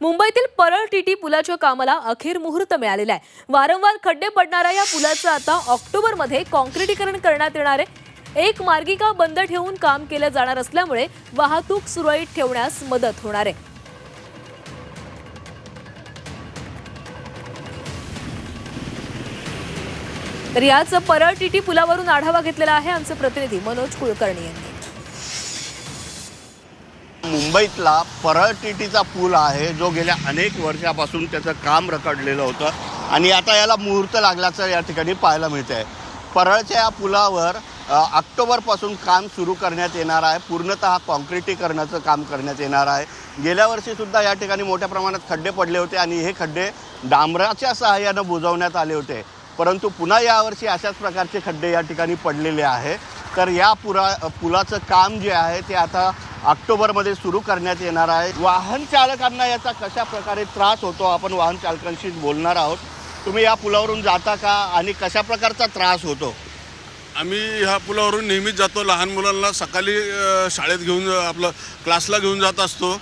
मुंबईतील परळ टीटी पुलाच्या कामाला अखेर मुहूर्त मिळालेला आहे. वारंवार खड्डे पडणाऱ्या या पुलाचं आता ऑक्टोबरमध्ये कॉन्क्रिटीकरण करण्यात येणार आहे. एक मार्गिका बंद ठेवून काम केलं जाणार असल्यामुळे वाहतूक सुरळीत ठेवण्यास मदत होणार आहे. तर याच परळ टीटी पुलावरून आढावा घेतलेला आहे आमचे प्रतिनिधी मनोज कुलकर्णी यांनी. मुंबईतला परळ टीटीचा पूल आहे जो गेल्या अनेक वर्षापासून त्याचं काम रखडलेलं होतं आणि आता याला मुहूर्त लागल्याचं या ठिकाणी पाहायला मिळतं आहे परळच्या या पुलावर ऑक्टोबरपासून काम सुरू करण्यात येणार आहे. पूर्णतः कॉन्क्रिटीकरणाचं काम करण्यात येणार आहे. गेल्या वर्षीसुद्धा या ठिकाणी मोठ्या प्रमाणात खड्डे पडले होते आणि हे खड्डे डांबराच्या सहाय्यानं बुजवण्यात आले होते. परंतु पुन्हा यावर्षी अशाच प्रकारचे खड्डे या ठिकाणी पडलेले आहे. तर या पुरा पुलाचं काम जे आहे ते आता ऑक्टोबरमध्ये सुरू करण्यात येणार आहे. वाहन चालकांना याचा कशा प्रकारे त्रास होतो आपण वाहन चालकांशी बोलणार आहोत. तुम्ही या पुलावरून जाता का आणि कशा प्रकारचा त्रास होतो? आम्ही ह्या पुलावरून नेहमीच जातो. लहान मुलांना सकाळी अ, शाळेत घेऊन आपलं क्लासला घेऊन जात असतो.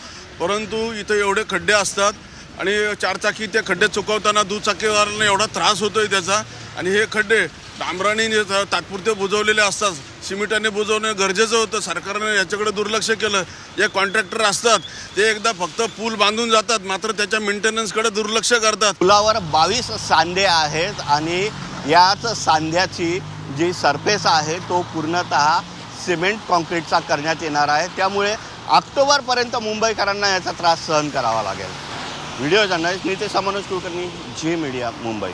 परंतु इथं एवढे खड्डे असतात आणि चारचाकी ते खड्डे चुकवताना दुचाकीवारांना एवढा त्रास होतो आहे त्याचा. आणि हे खड्डे डांबराने तात्पुरते बुजवलेले असतात. सिमेंटाने बुजवणं गरजेचं होतं. सरकारने याच्याकडे दुर्लक्ष केलं. जे कॉन्ट्रॅक्टर असतात ते एकदा फक्त पूल बांधून जातात. मात्र त्याच्या मेंटेनन्सकडे दुर्लक्ष करतात. पुलावर बावीस सांधे आहेत आणि याच सांध्याची जी सरफेस आहे तो पूर्णतः सिमेंट कॉन्क्रीटचा करण्यात येणार आहे. त्यामुळे ऑक्टोबरपर्यंत मुंबईकरांना याचा त्रास सहन करावा लागेल. Video journalist Nitesh Manoj Kulkarni Zee media Mumbai.